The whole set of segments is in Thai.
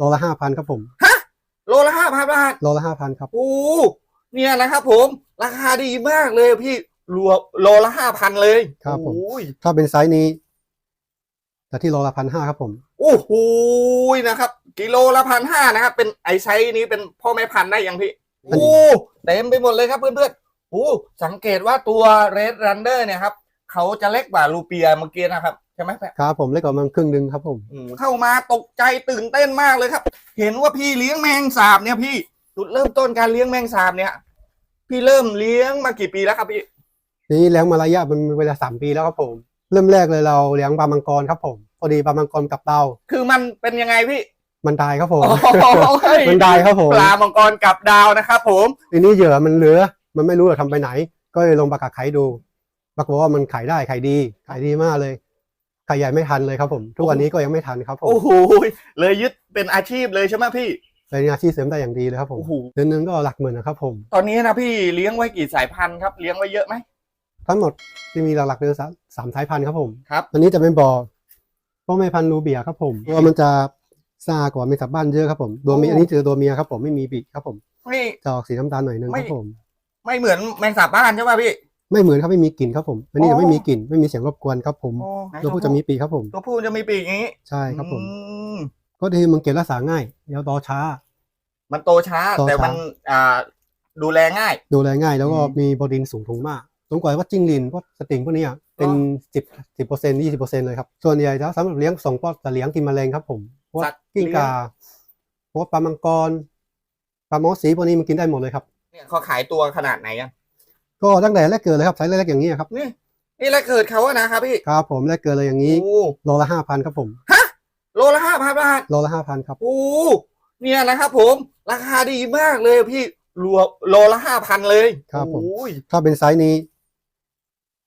โลละห้าพันครับผมโลละห้าพันบาท โลละห้าพันครับ โอ้เนี่ยนะครับผม ราคาดีมากเลยพี่รวมโลละห้าพันเลยครับผม โอ้ยถ้าเป็นไซส์นี้ แต่ที่โลละพันห้าครับผม โอ้โหนะครับ กิโลละพันห้านะครับ เป็นไอไซส์นี้เป็นพ่อแม่พันธุ์ได้ยังพี่อันนี้โอ้เต็มไปหมดเลยครับเพื่อนๆโอ้สังเกตว่าตัวเรดรันเดอร์เนี่ยครับ เขาจะเล็กกว่าลูเปียเมื่อกี้นะครับใช่ไหมแปะครับผมเล็กกว่ามันครึ่งหนึ่งครับผม อืมเข้ามาตกใจตื่นเต้นมากเลยครับ เห็นว่าพี่เลี้ยงแมงสาบเนี่ยพี่จุดเริ่มต้นการเลี้ยงแมงสาบเนี่ย พี่เริ่มเลี้ยงมากี่ปีแล้วครับพี่นี่เลี้ยงมาระยะมันเวลาสามปีแล้วครับผม เริ่มแรกเลยเราเลี้ยงปลามังกรครับผมพอดีปลามังกรกับเตาคือมันเป็นยังไงพี่มันตายครับผมโอ้ยมันตายครับผม ปลามังกรกับดาวนะครับผม ทีนี้เหยื่อมันเหลือ มันไม่รู้จะทำไปไหน ก็เลยลงปากกาไข่ดู ปรากฏว่ามันขายได้ขายดีขายดีมากเลยขายใหญ่ไม่ทันเลยครับผม ทุกวันนี้ก็ยังไม่ทันครับผมโอ้โหเลยยึดเป็นอาชีพเลยใช่ไหมพี่เป็นอาชีพเสริมได้อย่างดีเลยครับผมโอ้โหเดือนหนึงก็หลักหมื่นนะครับผม ตอนนี้นะพี่เลี้ยงไว้กี่สายพันธุ์ครับเลี้ยงไว้เยอะไหมทั้งหมดจะมีหลักๆเดือนสามสายพันธุ์ครับผมครับอันนี้จะเป็นบ่อพ่อแม่พันธุ์รูเบียครับผมเพราะว่ามันจะซ่ากว่ามีสับบ้านเยอะครับผมตัวเมียโอ้อันนี้คือตัวเมียครับผมไม่มีปีกครับผมไม่จะออกสีน้ำตาลหน่อยนึงครับผม ไม่เหมือนแมงสาบบ้านใช่ป่ะพี่ ไม่เหมือนครับไม่มีกลิ่นครับผม อันนี้อ๋อจะไม่มีกลิ่นไม่มีเสียงรบกวนครับผมโอ้ตัวผู้จะมีปีกครับผม ตัวผู้จะมีปีกอย่างนี้ใช่ครับผม อืมก็คือมันเก็บรักษาง่ายแล้วโตช้า มันโตช้า โตช้า แต่มันอ่าดูแลง่าย ดูแลง่ายแล้วก็อืมมีโปรตีนสูงถุงมากสูงกว่าว่าจิ้งหรีนพวกสติงพวกเนี้ยเป็นอ๋อสิบสิบเปอร์เซ็นต์ยี่สิบเปอร์เซ็นต์เลยครับ ส่วนใหญ่แล้วสำหรับเลี้ยงส่งก็จะเลี้ยงกินแมลงครับผมพวกสัตว์กิ้งเลี้ยก่าพวกปลามังกรปลาหมอสีพวกนี้มันกินได้หมดเลยครับ เนี่ยเขาขายตัวขนาดไหนอะ ก็ตั้งแต่แรกเกิดเลยครับไซส์แรกๆอย่างนี้ครับนี่นี่แหละเกิดเขาอะนะครับพี่ครับผมแรกเกิดเลยอย่างนี้โอ้โลละห้าพันครับผมฮะโลละห้าพันบาทโลละห้าพันครับโอ้เนี่ยนะครับผมราคาดีมากเลยพี่รวมโลละห้าพันเลยครับผมโอ้ยถ้าเป็นไซส์นี้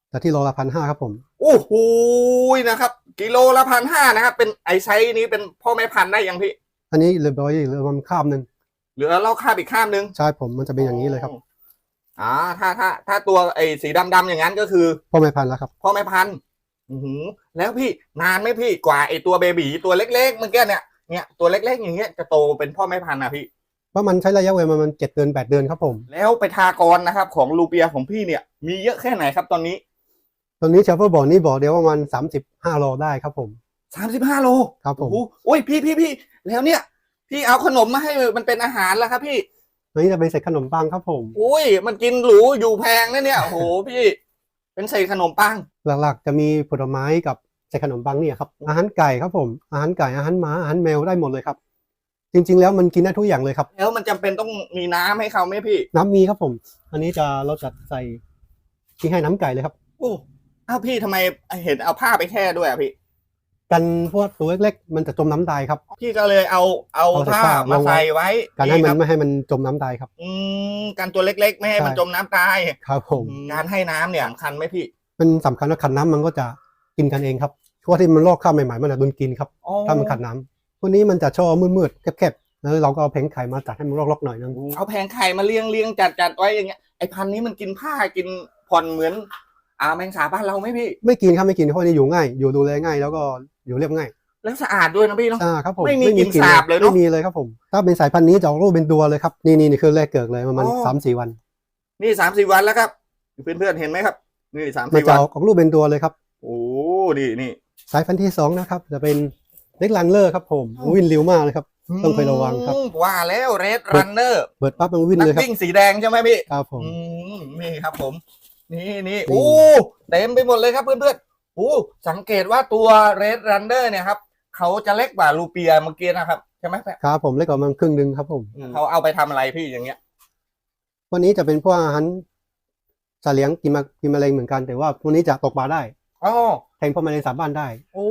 แต่ที่โลละพันห้าครับผมโอ้โหนะครับ กิโลละพันห้านะครับเป็นไอไซส์นี้เป็นพ่อแม่พันธุ์ได้ยังพี่ อันนี้เหลือบอยเหลือมันข้ามหนึ่งเหลือเล่าคาบอีกข้ามนึงใช่ผมมันจะเป็นอย่างนี้เลยครับ อ่าถ้าถ้าถ้าตัวไอ้สีดำๆอย่างนั้นก็คือพ่อแม่พันธุ์แล้วครับ พ่อแม่พันธุ์อือหือแล้วพี่นานไหมพี่กว่าไอ้ตัวเบบีตัวเล็กๆเมื่อกี้เนี่ยเนี่ยตัวเล็กๆอย่างเงี้ยจะโตเป็นพ่อแม่พันธุ์นะพี่เพราะมันใช้ระยะเวลามันเจ็ดเดือนแปดเดือนครับผม แล้วไปทากรนะครับ ของลูเปียของพี่เนี่ย มีเยอะแค่ไหนครับตอนนี้ตอนนี้เฉพาะบ่อนี้บ่อเดียวประมาณสามสิบห้าโลได้ครับผม สามสิบห้าโลครับผม โอ้โหโอ้ยพี่พี่พี่แล้วเนี่ย พี่เอาขนมมาให้มันเป็นอาหารแล้วครับพี่ อันนี้จะเป็นเศษขนมปังครับผมโอ้ย มันกินหรูอยู่แพงนะเนี่ยโอ้โหพี่ เป็นใส่ขนมปัง หลักๆ จะมีผลไม้กับเศษขนมปังเนี่ยครับ อาหารไก่ครับผม อาหารไก่ อาหารหมา อาหารแมวได้หมดเลยครับ จริง ๆ แล้วมันกินได้ทุกอย่างเลยครับ แล้วมันจำเป็นต้องมีน้ำให้เขาไหมพี่ น้ำมีครับผม อันนี้จะเราจะใส่ที่ให้น้ำไก่เลยครับ โอ้อ้าวพี่ทำไมเห็นเอาผ้าไปแช่ด้วยอะพี่ กันพวกตัวเล็กๆมันจะจมน้ำตายครับ พี่ก็เลยเอาเอาเอาผ้าผ้ามาลงไว้ใส่ไว้การให้คมัรันบไม่ให้มันจมน้ำตายครับ อืมการตัวเล็ก ๆ ไม่ให้ใช่มันจมน้ำตาย ครับผมการให้น้ำเนี่ยสำคัญไหมพี่มันสำคัญว่าขัดน้ำมันก็จะกินกันเองครับช่วงที่มันลอกข้าวใหม่ๆมันจะโดนกินครับ อ๋อถ้ามันขัดน้ำพวกนี้มันจะชอบมืดๆแคบๆแล้วเราก็เอาแผงไข่มาจัดให้มันลอกๆหน่อยนึงเอาแผงไข่มาเลี้ยงเลี้ยงจัดจัดไว้อย่างเงี้ยไอพันธุ์นี้มันกินผ้ากินผ่อนเหมือน อ่าแมงสาบ้านเราไหมพี่ ไม่กินครับไม่กินเพราะนี่อยู่ง่าย อยู่ดูแลง่ายแล้วก็ อยู่เรียบง่าย แล้วสะอาดด้วยนะพี่เนาะอ่าครับผมไม่มีกลิ่นสาบเลยเนอะไม่มีเลยครับผม ถ้าเป็นสายพันธุ์นี้จะออกลูกเป็นตัวเลยครับนี่นี่นี่คือแรกเกิดเลยประมาณอ๋อสามสี่วัน นี่สามสี่วันแล้วครับเพื่อนๆเห็นไหมครับ นี่สามมันสี่จะวันออกลูกเป็นตัวเลยครับโอ้นี่นี่สายพันธุ์ที่สองนะครับ จะเป็นเล็กลันเลอร์ครับผมวิ่งเร็วมากเลยครับต้องคอยระวังครับอืมว่าแล้วเรดรันเนอร์เปิดปั๊บมันวิ่งนักเลยครับวิ่งสีแดงใช่ไหมพี่ครับผมอืมนี่ครับผมนี่นี่นี่โอ้เต็มไปหมดเลยครับเพื่อนๆ โอ้สังเกตว่าตัวเรดรันเนอร์เนี่ยครับเขาจะเล็กกว่าลูเปียเมื่อกี้นะครับใช่ไหมแปะครับผมเล็กกว่ามันครึ่งหนึงครับผม เขาเอาไปทำอะไรพี่อย่างเงี้ย วันนี้จะเป็นพวกอาหารสัตว์เลี้ยงกินมากินแมลงเหมือนกันแต่ว่าวันนี้จะตกปลาได้อ๋อแทงพวกแมลงสาบบ้านได้ โอ้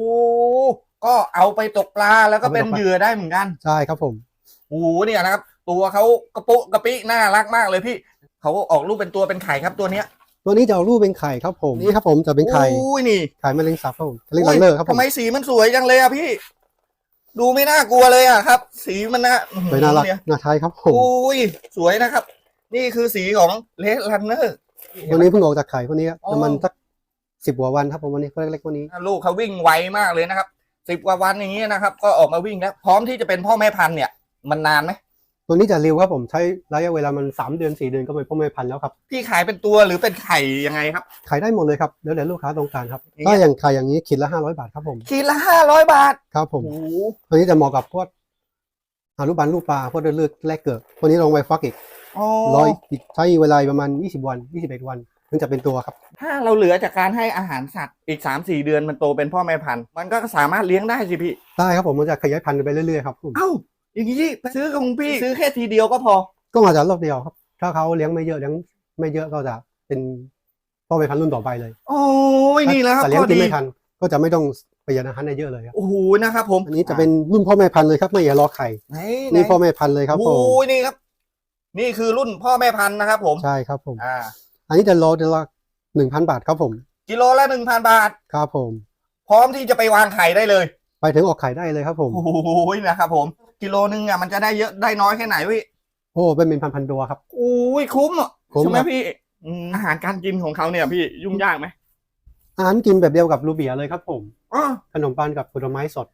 ก็เอาไปตกปลาแล้วก็เอาไปเป็นตกปลาเหยื่อได้เหมือนกัน ใช่ครับผม โอ้โหเนี่ยนะครับ ตัวเขากระปุกกระปิน่ารักมากเลยพี่ เขาออกรูปเป็นตัวเป็นไข่ครับตัวเนี้ย ตัวนี้จะเอาลูกเป็นไข่ครับผมนี่ครับผมจะเป็นไข่อุ้ยนี่ไข่แมลงสาบครับผมเล็กลันเลอร์ครับผมทำไมสีมันสวยจังเลยอะพี่ ดูไม่น่ากลัวเลยอะครับ สีมันนะสวยน่ารักเนี่ยน่าใช้ครับผมอุ้ยสวยนะครับ นี่คือสีของเลดรันเนอร์วันนี้เพิ่งออกจากไข่พวกนี้อ๋อประมาณสักสิบกว่าวันครับผมวันนี้เล็กๆวันนี้ ลูกเขาวิ่งไวมากเลยนะครับสิบกว่าวันอย่างเงี้ยนะครับ ก็ออกมาวิ่งแล้ว พร้อมที่จะเป็นพ่อแม่พันธุ์เนี่ย มันนานไหม ตัวนี้จะเร็วครับผมใช้ระยะเวลามันสามเดือนสี่เดือนก็เป็นพ่อแม่พันธุ์แล้วครับพี่ขายเป็นตัวหรือเป็นไข่ยังไงครับ ขายได้หมดเลยครับแล้วแต่ลูกค้าต้องการครับอย่างเงี้ยถ้าอย่างไข่อย่างนี้ขีดละห้าร้อยบาทครับผมขีดละห้าร้อยบาทครับผมโอ้โหตัวนี้จะเหมาะกับพวกอาลูกบาลลูกปลาพวกเลือดเลือดแรกเกิดตัวนี้ลงไปฟักอีกอ๋อร้อยใช้เวลาประมาณยี่สิบวันยี่สิบเอ็ดวันถึงจะเป็นตัวครับ ถ้าเราเหลือจากการให้อาหารสัตว์อีกสามสี่เดือนมันโตเป็นพ่อแม่พันธุ์มันก็สามารถเลี้ยงได้สิพี่ได้ครับผมมันจะขยายพันธุ์ไปเรื่อยๆครับผมเอ้า อย่างนี้ซื้อของพี่ซื้อแค่ทีเดียวก็พอ ก็มาจากรอบเดียวครับ ถ้าเขาเลี้ยงไม่เยอะเลี้ยงไม่เยอะก็จะเป็นพ่อแม่พันธุ์รุ่นต่อไปเลย โอ้ยนี่แหล้วครับแต่เลี้ยงข้อกินดีไม่ทันก็จะไม่ต้องประหยัดอาหารได้เยอะเลยครับโอ้โหนะครับผมอันนี้จะเป็นรุ่นพ่อแม่พันธุ์เลยครับไม่อย่ารอไข่ไหนนี่พ่อแม่พันธุ์เลยครับผโอ้มยนี่ครับ นี่คือรุ่นพ่อแม่พันธุ์นะครับ ผมใช่ครับผมอ่าอันนี้จะโลเดือนละหนึ่งพันบาทครับผม กิโลละหนึ่งพันบาทครับผม พร้อมที่จะไปวางไข่ได้เลย ไปถึงออกไข่ได้เลยครับผมโอ้ยนะครับผม กิโลนึงอะมันจะได้เยอะได้น้อยแค่ไหนพี่โอ้เป็นเป็นพันพันๆตัวครับโอ้ยคุ้มอะคุ้มใช่ไหมครับ พี่อืมอาหารการกินของเขาเนี่ยพี่ยุ่งยากไหมอาหารกินแบบเดียวกับรูเบียเลยครับผม อ๋อขนมปังกับผลไม้สด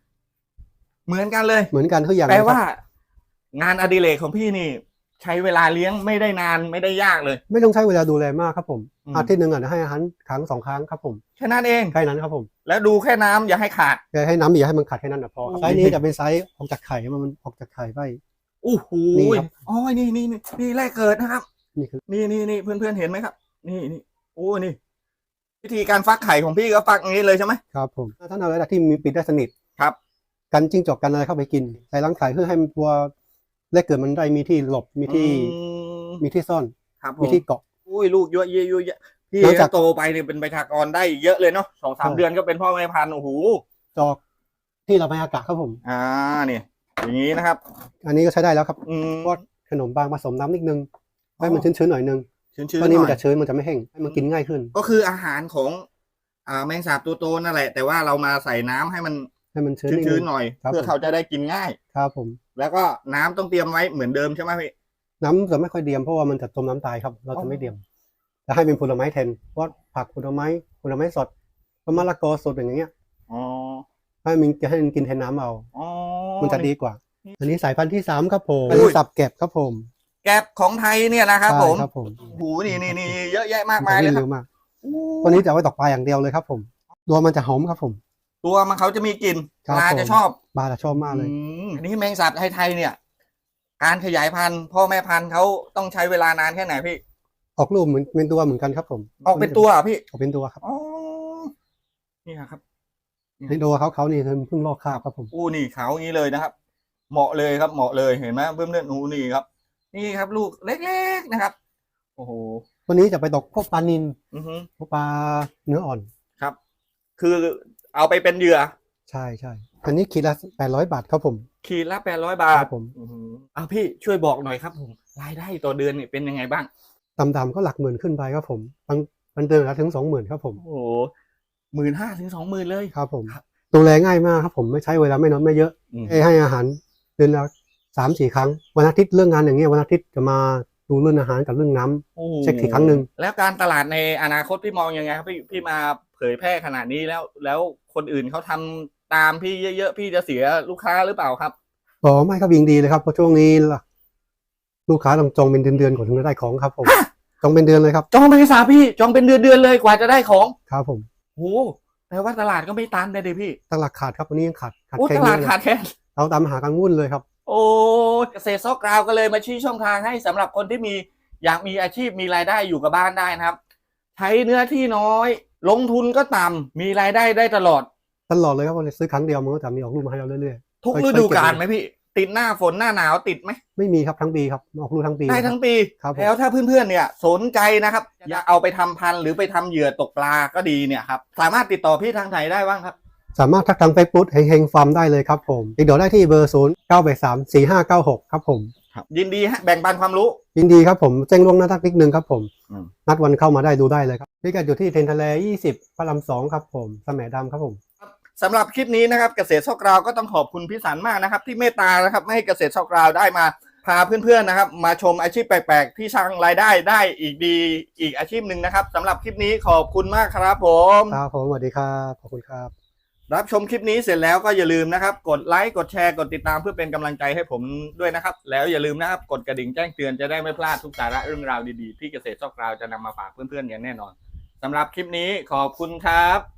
เหมือนกันเลย เหมือนกันทุกอย่างแปลเลยครับ ว่า งานอดิเรกของพี่นี่ ใช้เวลาเลี้ยงไม่ได้นานไม่ได้ยากเลย ไม่ต้องใช้เวลาดูแลมากครับผม อืม อาทิตย์หนึ่งอะให้อาหารครั้งสองครั้งครับผมแค่นั้นเอง แค่นั้นครับผมแล้วดูแค่น้ำอย่าให้ขาดแค่ให้น้ำอย่าให้มันขัดแค่นั้นนะพอโอ้ยไซส์นี้จะเป็นไซส์ออกจากไข่มันออกจากไข่ไป โอ้โหนี่ครับอ๋อนี่นี่นี่นี่แรกเกิดนะครับ นี่คือ นี่นี่นี่เพื่อนเพื่อนๆเห็นไหมครับ นี่นี่โอ้นี่ วิธีการฟักไข่ของพี่ก็ฟักอย่างนี้เลยใช่ไหม ครับผมถ้าเอาอะไรที่มีปิดได้สนิทครับ กันจิ้งจอกกันอะไรเข้าไปกินใส่รังไข่เพื่อให้มันตัว แรกเกิดมันได้มีที่หลบมีที่อืมมีที่ซ่อน ครับผมีมที่เกาะ อุ้ยลูกเยอะเยอะเยอะเยอะพี่หลังจาก โตไปเนี่ยเป็นประชากรได้เยอะเลยเนาะสองสามใช่เดือนก็เป็นพ่อแม่พันธุ์โอ้โหจอกที่เราไปอากาศครับผม อ่าเนี่ยอย่างนี้นะครับ อันนี้ก็ใช้ได้แล้วครับอืมเพราะขนมปังผสมน้ำนิดนึงให้มันชื้นๆหน่อยนึงชื้นๆตอนนี้หมันน่อจะยชื้นมันจะไม่แห้งให้มันกินง่ายขึ้น ก็คืออาหารของ อ่าแมงสาบตัวโตนั่นแหละ แต่ว่าเรามาใส่น้ำให้มันให้มันชื้นนิดนึชื้นง ๆหน่อย ครับ เพื่อผมเขาจะได้กินง่าย ครับผม แล้วก็น้ำต้องเตรียมไว้เหมือนเดิมใช่ไหมพี่ น้ำจะไม่ค่อยเดียมเพราะว่ามันจะจมน้ำตายครับ เราอ๋จะอ ไม่เดียมจะให้เป็นผลไม้แทนเพราะผักผลไม้ผลไม้สดมะละกอสดอย่างเงี้ยอ๋อให้มันจะให้มันกินแทนน้ำเอา อ๋อ มันจะดีกว่า อันนี้สายพันธุ์ที่สามครับผมอุ้อันยนี้สับแก็บครับผมแกบของไทยเนี่ยนะครับใช่ผมครับผมโอ้โหนี่นี่นี่เยอะแยะมากมัมายนเลจะยครัเร็บวมากตัวนี้จะเอาไว้ตกปลาอย่างเดียวเลยครับผมตัวมันจะหอมครับผม ตัวมันเขาจะมีกลิ่นครับปลาผมจะชอบปลาจะชอบมากเลย อืมอันนี้แมงสาบไทยๆเนี่ย การขยายพันธุ์พ่อแม่พันธุ์เขาต้องใช้เวลานานแค่ไหนพี่ ออกลูกเหมือนเป็นตัวเหมือนกันครับผมออกเป็นตัวเหรอพี่ ออกเป็นตัวครับอ๋อ นี่ครับ ในตัวเขาเขานี่คือเพิ่งลอกคราบครับผม อู้นี่เขาอย่างนี้เลยนะครับ เหมาะเลยครับเหมาะเลยเห็นไหมเพิ่มเลือดหนูนี่ครับ นี่ครับลูกเล็กๆนะครับ โอ้โหตัวนี้จะไปตกพวกปลานินอือฮึพวกปลาเนื้ออ่อนครับคือ เอาไปเป็นเหยื่อ ใช่ใช่อันนี้ขีดละแปดร้อยบาทครับผมขีดละแปดร้อยบาคทรับผมอือฮึอะพี่ช่วยบอกหน่อยครับผมรายได้ต่อเดือนเนี่ยเป็นยังไงบ้าง ต่ำๆก็หลักหมื่นขึ้นไปครับผมบางบางเดือนละถึงสองหมื่นครับผมโอ้โหหมื่นห้าถึงสองหมื่นเลย ครับผมครับ ดูแลง่ายมากครับผมไม่ใช้เวลาไม่น้อยไม่เยอะอืมให้ให้อาหารเดือนละสามสี่ครั้งวันอาทิตย์เรื่องงานอย่างเงี้ยวันอาทิตย์จะมา ดูเรื่องอาหารกับเรื่องน้ำ โอ้โหเช็คทีครั้งหนึ่ง แล้วการตลาดในอนาคตพี่มองยังไงครับพี่พี่มาเผยแพร่ขนาดนี้แล้ว แล้วคนอื่นเขาทำตามพี่เยอะๆพี่จะเสียลูกค้าหรือเปล่าครับ อ๋อไม่ครับยิงดีเลยครับเพราะช่วงนี้ล่ะลูกค้าต้องจองเป็นเดือนๆก่อนถึงจะได้ของครับผมจองเป็นเดือนเลยครับจองเป็นสาพี่จองเป็นเดือนๆเลยกว่าจะได้ของครับผมโอ้แปลว่าตลาดก็ไม่ตันเลยดิพี่ตลาดขาดครับวันนี้ยังขาดขาดโอ้แค่ตลาดนี้ขาดแค่เราตามหากันวุ่นเลยครับ โอ้เกษตรซอกกราวก็เลยมาชี้ช่องทางให้สำหรับคนที่มีอยากมีอาชีพมีรายได้อยู่กับบ้านได้นะครับ ใช้เนื้อที่น้อย ลงทุนก็ต่ำมีรายได้ได้ตลอด ตลอดเลยครับวันนี้ซื้อครั้งเดียวมันก็จะมีออกลูกมาให้เราเรื่อยทุกค่อยๆฤดูกาลเก็บไหมพี่ ติดหน้าฝนหน้าหนาวติดไหมๆไม่มีครับทั้งปีครับออกลูกทั้งปีได้ทั้งปีครับผมแล้วถ้าเพื่อนๆเนี่ย สนใจนะครับ อยากเอาไปทำพันธุ์หรือไปทำเหยื่อตกปลาก็ดีเนี่ยครับสามารถติดต่อพี่ทางไหนได้บ้างครับ สามารถทักทางเฟซบุ๊กเฮงเฮงฟาร์มได้เลยครับผมติดต่อได้ที่เบอร์ศูนย์เก้าแปดสามสี่ห้าเก้าหกครับผมยินดีฮะแบ่งปันความรู้ ยินดีครับผมแจ้งล่วงหน้าทักนิดนึงครับผม อืม นัดวันเข้ามาได้ดูได้เลยครับพิกัดอยู่ที่เทนทะเลยี่สิบพระรามสองครับผมสมดำครับผม สำหรับคลิปนี้นะครับเกษตรชอกราวก็ต้องขอบคุณพี่สันมากนะครับ ที่เมตตานะครับไม่ให้เกษตรชอกราวได้มาพาเพื่อนๆนะครับ มาชมอาชีพแปลกๆ ที่สร้างรายได้ได้อีกดีอีกอาชีพหนึ่งนะครับสำหรับคลิปนี้ขอบคุณมากครับผม ครับผมสวัสดีครับ ขอบคุณครับ รับชมคลิปนี้เสร็จแล้วก็อย่าลืมนะครับ กดไลค์กดแชร์กดติดตามเพื่อเป็นกำลังใจให้ผมด้วยนะครับ แล้วอย่าลืมนะครับ กดกระดิ่งแจ้งเตือนจะได้ไม่พลาดทุกสาระเรื่องราวดีๆ ที่เกษตรซอกราวจะนำมาฝากเพื่อนๆอย่างแน่นอนสำหรับคลิปนี้ขอบคุณครับ